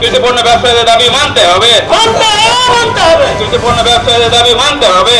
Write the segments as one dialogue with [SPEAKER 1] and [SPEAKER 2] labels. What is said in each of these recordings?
[SPEAKER 1] কৃষি ব্যবসায়ীদের দাবি মানতে হবে। কৃষি ব্যবসায়ীদের দাবি মানতে হবে।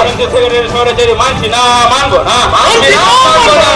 [SPEAKER 1] আমি যে সেক্রেটারি সরেচারি মানছি না মানবো না। মানছি না মানবো না।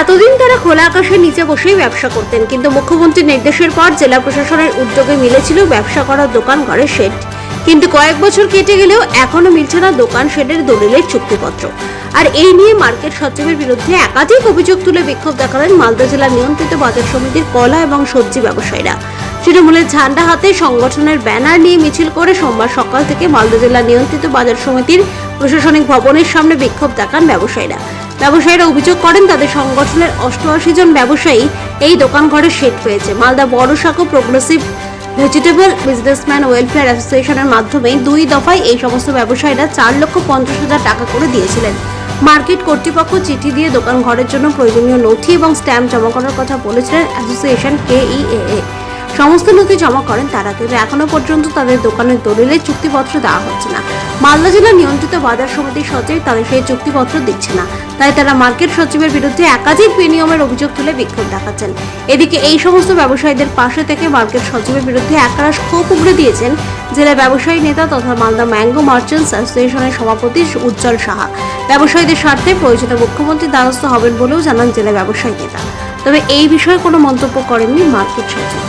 [SPEAKER 2] এতদিন তারা খোলা আকাশের নিচে বসেই ব্যবসা করতেন কিন্তু মুখ্যমন্ত্রীর নির্দেশের পর জেলা প্রশাসনের উদ্যোগে মিলেছিল ব্যবসা করার দোকান ঘরে শেড কিন্তু কয়েক বছর কেটে গেলেও এখনও মিলছে না দোকান শেডের দলিলের চুক্তিপত্র। আর এই নিয়ে মার্কেট সচিবের বিরুদ্ধে একাধিক অভিযোগ তুলে বিক্ষোভ দেখালেন মালদা জেলা নিয়ন্ত্রিত বাজার সমিতির কলা এবং সবজি ব্যবসায়ীরা। তৃণমূলের ঝান্ডা হাতে সংগঠনের ব্যানার নিয়ে মিছিল করে সোমবার সকাল থেকে মালদা জেলা নিয়ন্ত্রিত বাজার সমিতির প্রশাসনিক ভবনের সামনে বিক্ষোভ দেখান ব্যবসায়ীরা। ব্যবসায়ীরা অভিযোগ করেন, তাদের সংগঠনের অষ্টআশি জন ব্যবসায়ী এই দোকান ঘরে শেড পেয়েছে মালদা বড় শাখা প্রোগ্রেসিভ ভেজিটেবল বিজনেসম্যান ওয়েলফেয়ার অ্যাসোসিয়েশনের মাধ্যমে দুই দফায় এই সমস্ত ব্যবসায়ীরা চার লক্ষ পঞ্চাশ হাজার টাকা করে দিয়েছিলেন। মার্কেট কর্তৃপক্ষ চিঠি দিয়ে দোকান ঘরের জন্য প্রয়োজনীয় নথি এবং স্ট্যাম্প জমা করার কথা বলেছিলেন অ্যাসোসিয়েশন কেইএএ সমস্ত নথি জমা করেন তারা, কিন্তু এখনও পর্যন্ত তাদের দোকানের দলিলের চুক্তিপত্র দেওয়া হচ্ছে না। মালদা জেলা নিয়ন্ত্রিত বাজার সমিতির সচিব তাদের সেই চুক্তিপত্র দিচ্ছে না। তাই তারা মার্কেট সচিবের বিরুদ্ধে একাধিক বিনিয়মের অভিযোগ তুলে বিক্ষোভ দেখাচ্ছেন। এদিকে এই সমস্ত ব্যবসায়ীদের পাশে থেকে মার্কেট সচিবের বিরুদ্ধে একরাশ ক্ষোভ উগড়ে দিয়েছেন জেলা ব্যবসায়ী নেতা তথা মালদা ম্যাঙ্গো মার্চেন্টস অ্যাসোসিয়েশনের সভাপতি উজ্জ্বল সাহা। ব্যবসায়ীদের স্বার্থে প্রয়োজনে মুখ্যমন্ত্রী দ্বারস্থ হবেন বলেও জানান জেলা ব্যবসায়ী নেতা। তবে এই বিষয়ে কোনো মন্তব্য করেননি মার্কেট সচিব।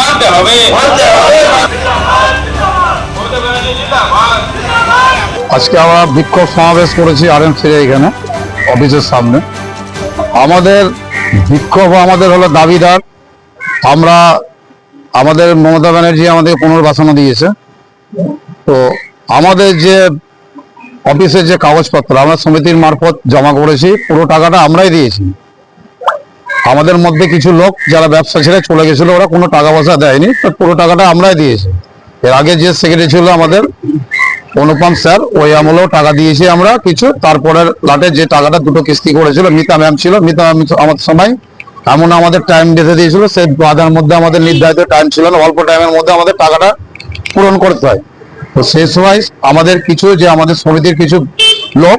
[SPEAKER 1] মানতে হবে।
[SPEAKER 3] আজকে আমরা বিক্ষোভ সমাবেশ করেছি আর এম এখানে অফিসের সামনে। আমাদের বিক্ষোভ আমাদের হলো দাবিদার। আমরা আমাদের মমতা ব্যানার্জি আমাদের পুনর্বাসনা দিয়েছে। তো আমাদের যে অফিসের যে কাগজপত্র, আমরা সমিতির মারফত জমা করেছি, পুরো টাকাটা আমরাই দিয়েছি। আমাদের মধ্যে কিছু লোক যারা ব্যবসা ছেড়ে চলে গেছিল, ওরা কোনো টাকা পয়সা দেয়নি, তো পুরো টাকাটা আমরাই দিয়েছি। এর আগে যে সেক্রেটারি ছিল আমাদের অনুপম স্যার, ওই আমলেও টাকা দিয়েছি আমরা কিছু। তারপরে লাটে যে টাকাটা দুটো কিস্তি করেছিল, মিতা ম্যাম ছিল, মিতা ম্যাম আমাদের সময় এমন আমাদের টাইম বেঁধে দিয়েছিল সেই বাধার মধ্যে আমাদের নির্ধারিত টাইম ছিল না, অল্প টাইমের মধ্যে আমাদের টাকাটা পূরণ করতে হয়। তো সেই সময় আমাদের কিছু যে আমাদের সমিতির কিছু লোক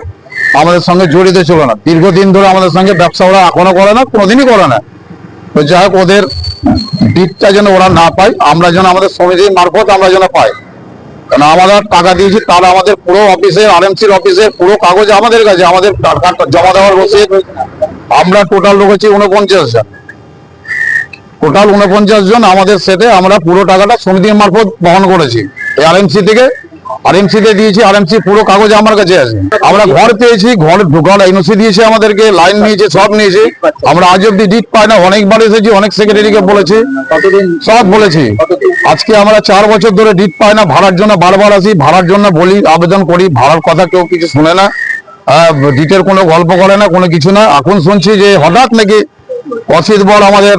[SPEAKER 3] আমাদের সঙ্গে জড়িত ছিল না। দীর্ঘদিন ধরে আমাদের সঙ্গে ব্যবসা ওরা এখনও করে না, কোনোদিনই করে না। তো যাই হোক, ওদের দিকটা যেন ওরা না পায়, আমরা যেন আমাদের সমিতির মারফত আমরা যেন পাই। কারণ আমরা টাকা দিয়েছি তারা আমাদের পুরো অফিসের আরএমসির অফিসের পুরো কাগজ আমাদের কাছে, আমাদের টাকা জমা দেওয়ার রসিদ। আমরা টোটাল রেখেছি উনপঞ্চাশ জন। টোটাল উনপঞ্চাশ জন আমাদের সেটে আমরা পুরো টাকাটা সমিতির মারফত বহন করেছি। আরএমসি থেকে আরএমসি কে দিয়েছি আরএমসি পুরো কাগজ আমার কাছে আছে। আমরা ঘর পেয়েছি ঘর এনওসি দিয়েছে আমাদেরকে লাইন নিয়েছে সব নিয়েছে। আমরা আজ অব্দি ডিট পাই না অনেকবার এসেছি অনেক সেক্রেটারিকে বলেছি। সব বলেছি। আজকে আমরা চার বছর ধরে ডিট পাই না ভাড়ার জন্য বারবার আসি ভাড়ার জন্য বলি আবেদন করি ভাড়ার কথা কেউ কিছু শুনে না। ডিটের কোনো গল্প করে না কোনো কিছু না। এখন শুনছি যে হঠাৎ নাকি অসিত বল আমাদের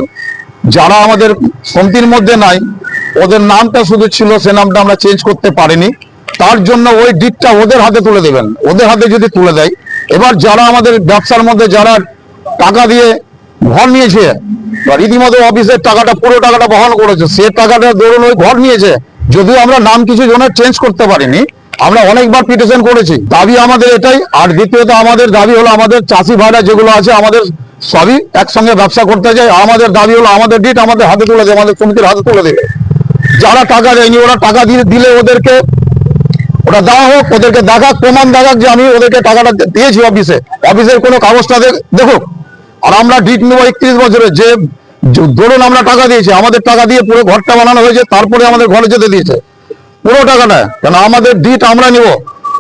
[SPEAKER 3] যারা আমাদের সমিতির মধ্যে নাই ওদের নামটা শুধু ছিল সে নামটা আমরা চেঞ্জ করতে পারিনি। তার জন্য ওই ডিটটা ওদের হাতে তুলে দেবেন। ওদের হাতে যদি তুলে দেয়, এবার যারা আমাদের ব্যবসার মধ্যে যারা টাকা দিয়ে ঘর নিয়েছে, বা রীতিমতো অফিসের টাকাটা, পুরো টাকাটা বহন করেছে, সে টাকাটা ধরুন ওই ঘর নিয়েছে, যদিও আমরা নাম কিছু জনের চেঞ্জ করতে পারিনি, আমরা অনেকবার পিটিশন করেছি। দাবি আমাদের এটাই, আর দ্বিতীয়ত আমাদের দাবি হলো আমাদের চাষি ভাইরা যেগুলো আছে, আমাদের সবই একসঙ্গে ব্যবসা করতে যায় আমাদের দাবি হলো আমাদের ডিট আমাদের হাতে তুলে দেবে, আমাদের সমিতির হাতে তুলে দেবে। যারা টাকা দেয়নি, ওরা টাকা দিয়ে দিলে ওদেরকে ওটা দেওয়া হোক, ওদেরকে দেখাক প্রমাণ দেখাক যে আমি ওদেরকে টাকাটা দিয়েছি অফিসে অফিসের কোনো কাগজটা দেখুক। আর আমরা ডিট নেব একত্রিশ বছরে যে ধরুন আমরা টাকা দিয়েছি, আমাদের টাকা দিয়ে পুরো ঘরটা বানানো হয়েছে, তারপরে আমাদের ঘরে যেতে দিয়েছে। পুরো টাকাটা, কেন আমাদের ডিট আমরা নিব।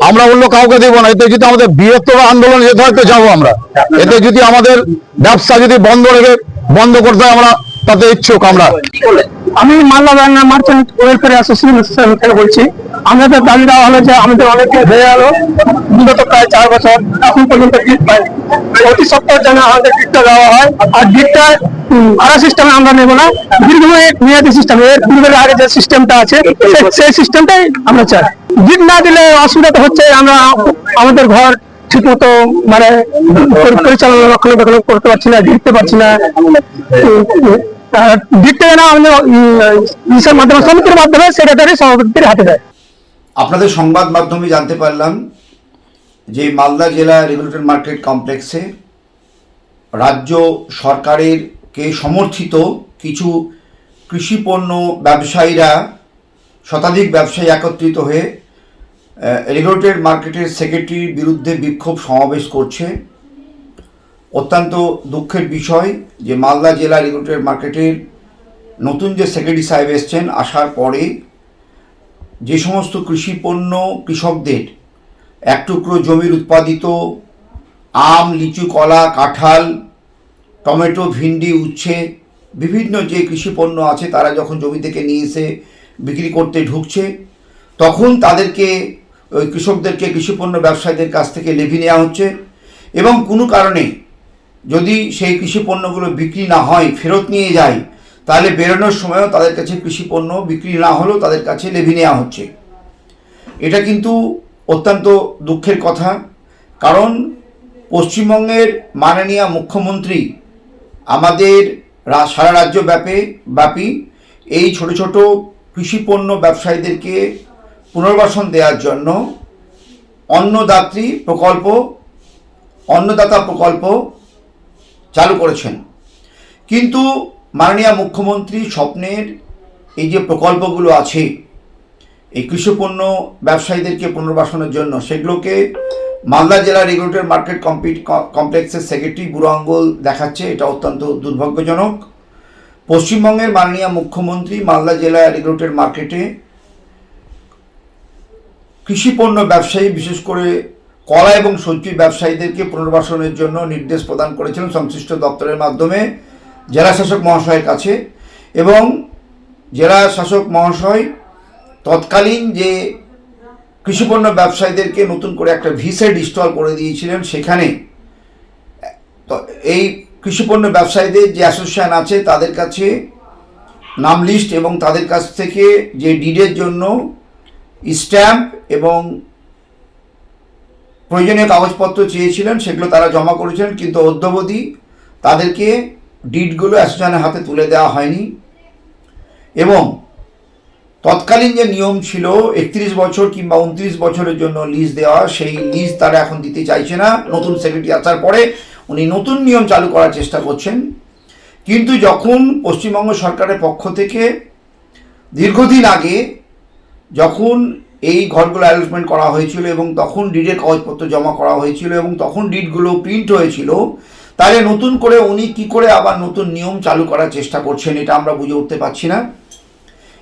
[SPEAKER 3] আমরা অন্য কাউকে দেবো না, এতে যদি আমাদের বৃহত্তর আন্দোলন যেতে হয় তো যাব আমরা। এতে যদি আমাদের ব্যবসা যদি বন্ধ রেখে, বন্ধ করতে হয় আমরা, তাতে ইচ্ছুক আমরা।
[SPEAKER 4] আমি মাল্লা ব্যাংক মার্চেন্ট ওয়েলফেয়ার অ্যাসোসিয়েশন থেকে বলছি। আমাদের দাবি দেওয়া হলো যে আমাদের অনেকে হয়ে গেল বিগত প্রায় চার বছর এখন পর্যন্ত ডিট পাইনি প্রতি সপ্তাহে যেন আমাদের ডিটটা দেওয়া হয় আর ডিটটা ভাড়া সিস্টেমে আমরা নেব না দীর্ঘমেয়াদী মেয়াদী সিস্টেম এর পূর্বের আগে যে সিস্টেমটা আছে সেই সিস্টেমটাই আমরা চাই ডিট না দিলে অসুবিধা তো হচ্ছে আমরা আমাদের ঘর ঠিক মতো মানে পরিচালনা রক্ষণাবেক্ষণ করতে পারছি না ঘিরতে পারছি না দেখতে না আমাদের মাধ্যমে সমিতির মাধ্যমে সেক্রেটারি সভাপতির হাতে দেয়
[SPEAKER 5] আপনাদের সংবাদ মাধ্যমে জানতে পারলাম যে মালদা জেলা রেগুলেটর মার্কেট কমপ্লেক্সে রাজ্য সরকারের কে সমর্থিত কিছু কৃষিপণ্য ব্যবসায়ীরা, শতাধিক ব্যবসায়ী একত্রিত হয়ে রেগুলেটর মার্কেটের সেক্রেটারির বিরুদ্ধে বিক্ষোভ সমাবেশ করছে। অত্যন্ত দুঃখের বিষয় যে মালদা জেলা রেগুলেটর মার্কেটের নতুন যে সেক্রেটারি সাহেব এসছেন, আসার পরে যে সমস্ত কৃষি পণ্য কৃষকদের এক টুকরো জমির উৎপাদিত আম, লিচু, কলা, কাঁঠাল, টমেটো, ভিন্ডি, উচ্ছে, বিভিন্ন যে কৃষি পণ্য আছে তারা যখন জমি থেকে নিয়ে এসে বিক্রি করতে ঢুকছে, তখন তাদেরকে, ওই কৃষকদেরকে কৃষিপণ্য ব্যবসায়ীদের কাছ থেকে লেভি নেওয়া হচ্ছে এবং কোনো কারণে যদি সেই কৃষি পণ্যগুলো বিক্রি না হয়, ফেরত নিয়ে যায় তাহলে বেরোনোর সময়ও তাদের কাছে কৃষি পণ্য বিক্রি না হলেও তাদের কাছে লেভি নেওয়া হচ্ছে। এটা কিন্তু অত্যন্ত দুঃখের কথা, কারণ পশ্চিমবঙ্গের মাননীয় মুখ্যমন্ত্রী আমাদের সারা রাজ্য ব্যাপে, ব্যাপী এই ছোট ছোট কৃষিপণ্য ব্যবসায়ীদেরকে পুনর্বাসন দেওয়ার জন্য অন্নদাত্রী প্রকল্প, অন্নদাতা প্রকল্প চালু করেছেন। কিন্তু মাননীয় মুখ্যমন্ত্রী স্বপ্নের এই যে প্রকল্পগুলো আছে, এই কৃষিপণ্য ব্যবসায়ীদেরকে পুনর্বাসনের জন্য, সেগুলোকে মালদা জেলা রেগুলেটর মার্কেট কমপ্লিট কমপ্লেক্সের সেক্রেটারি বুড়ো আঙ্গুল দেখাচ্ছে, এটা অত্যন্ত দুর্ভাগ্যজনক। পশ্চিমবঙ্গের মাননীয় মুখ্যমন্ত্রী মালদা জেলা রেগুলেটর মার্কেটে কৃষিপণ্য ব্যবসায়ী, বিশেষ করে কলা এবং সবজি ব্যবসায়ীদেরকে পুনর্বাসনের জন্য নির্দেশ প্রদান করেছিলেন সংশ্লিষ্ট দপ্তরের মাধ্যমে। জেলা শাসক মহাশয়ের কাছে এবং জেলা শাসক মহাশয় তৎকালীন যে কৃষিপণ্য ব্যবসায়ীদেরকে নতুন করে একটা ভিসেড ইনস্টল করে দিয়েছিলেন, সেখানে এই কৃষিপণ্য ব্যবসায়ীদের যে অ্যাসোসিয়েশন আছে, তাদের কাছে নাম লিস্ট এবং তাদের কাছ থেকে যে ডিডের জন্য স্ট্যাম্প এবং প্রয়োজনীয় কাগজপত্র চেয়েছিলেন, সেগুলো তারা জমা করেছিলেন। কিন্তু অদ্যবধি তাদেরকে ডিডগুলো অ্যাসোসিয়েশনের হাতে তুলে দেওয়া হয়নি। এবং তৎকালীন যে নিয়ম ছিল, একত্রিশ বছর কিংবা উনত্রিশ বছরের জন্য লিজ দেওয়া, সেই লিজ তারা এখন দিতে চাইছে না। নতুন সেক্রেটারি আসার পরে উনি নতুন নিয়ম চালু করার চেষ্টা করছেন। কিন্তু যখন পশ্চিমবঙ্গ সরকারের পক্ষ থেকে দীর্ঘদিন আগে যখন এই ঘরগুলো অ্যালটমেন্ট করা হয়েছিল এবং তখন ডিডের কাগজপত্র জমা করা হয়েছিল এবং তখন ডিডগুলো প্রিন্ট হয়েছিল তাহলে নতুন করে উনি কি করে আবার নতুন নিয়ম চালু করার চেষ্টা করছেন এটা আমরা বুঝে উঠতে পারছি না।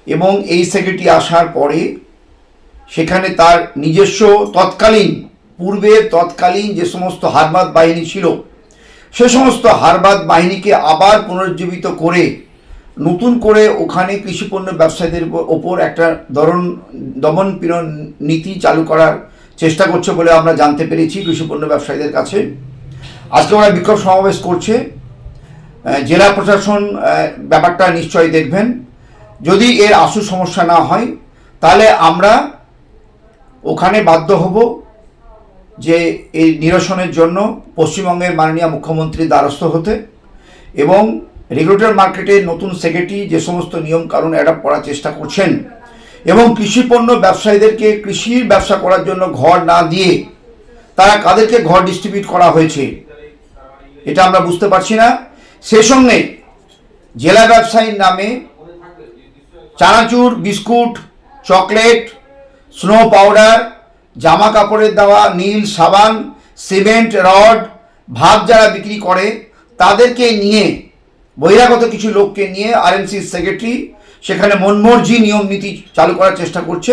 [SPEAKER 5] এবং এই সেক্রেটারি আসার পরে সেখানে তার নিজস্ব তৎকালীন পূর্বের তৎকালীন যে সমস্ত হারবাদ বাহিনী ছিল, সে সমস্ত হারবাদ বাহিনীকে আবার পুনর্জীবিত করে নতুন করে ওখানে কৃষিপণ্য ব্যবসায়ীদের ওপর একটা দরন দমন পীড়ন নীতি চালু করার চেষ্টা করছে বলে আমরা জানতে পেরেছি কৃষিপণ্য ব্যবসায়ীদের কাছে। আজকে ওরা বিক্ষোভ সমাবেশ করছে। জেলা প্রশাসন ব্যাপারটা নিশ্চয়ই দেখবেন। যদি এর আশু সমস্যা না হয়, তাহলে আমরা ওখানে বাধ্য হব যে এই নিরসনের জন্য পশ্চিমবঙ্গের মাননীয় মুখ্যমন্ত্রীর দ্বারস্থ হতে এবং রেগুলেটর মার্কেটে নতুন সেক্রেটারি যে সমস্ত নিয়ম কানুন অ্যাডাপ্ট করার চেষ্টা করছেন এবং কৃষিপণ্য ব্যবসায়ীদেরকে কৃষির ব্যবসা করার জন্য ঘর না দিয়ে তারা কাদেরকে ঘর ডিস্ট্রিবিউট করা হয়েছে? এটা আমরা বুঝতে পারছি না। সে সঙ্গে জেলা ব্যবসায়ীর নামে chanachur, biscuit, chocolate, snow powder, জামা কাপড়ের দেওয়া নীল সাবান, সিমেন্ট, রড, ভাত যারা বিক্রি করে, তাদেরকে নিয়ে, বহিরাগত কিছু লোককে নিয়ে আরএনসির সেক্রেটারি সেখানে মনমর্জি নিয়ম নীতি চালু করার চেষ্টা করছে।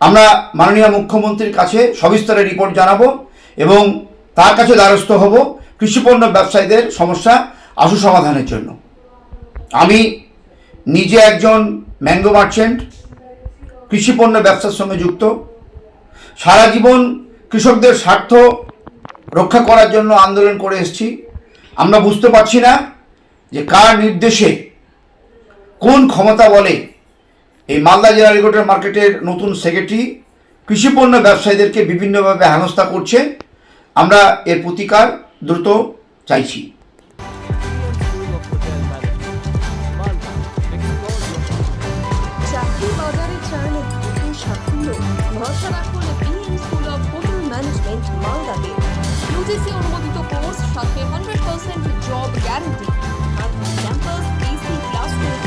[SPEAKER 5] আমরা মাননীয় মুখ্যমন্ত্রীর কাছে সবিস্তরে রিপোর্ট জানাব এবং তার কাছে দ্বারস্থ হব। কৃষিপণ্য ব্যবসায়ীদের সমস্যা আশু সমাধানের জন্য। আমি নিজে একজন ম্যাঙ্গো মার্চেন্ট, কৃষিপণ্য ব্যবসার সঙ্গে যুক্ত। সারা জীবন কৃষকদের স্বার্থ রক্ষা করার জন্য আন্দোলন করে এসেছি। আমরা বুঝতে পারছি না যে কার নির্দেশে কোন ক্ষমতা বলে এই মালদা জেলা রেগুলেটর মার্কেটের নতুন সেক্রেটারি কৃষিপণ্য ব্যবসায়ীদেরকে বিভিন্নভাবে হেনস্থা করছে। আমরা এর প্রতিকার দ্রুত চাইছি।
[SPEAKER 6] বাজারে সাফল্য স্কুল হোটেল ম্যানেজমেন্ট অনুমোদিত সাথে হান্ড্রেড পার্সেন্ট জব গ্যারান্টি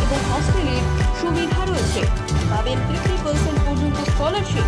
[SPEAKER 6] এবং সুবিধা রয়েছে। পাবেন ফিফটি পার্সেন্ট পর্যন্ত স্কলারশিপ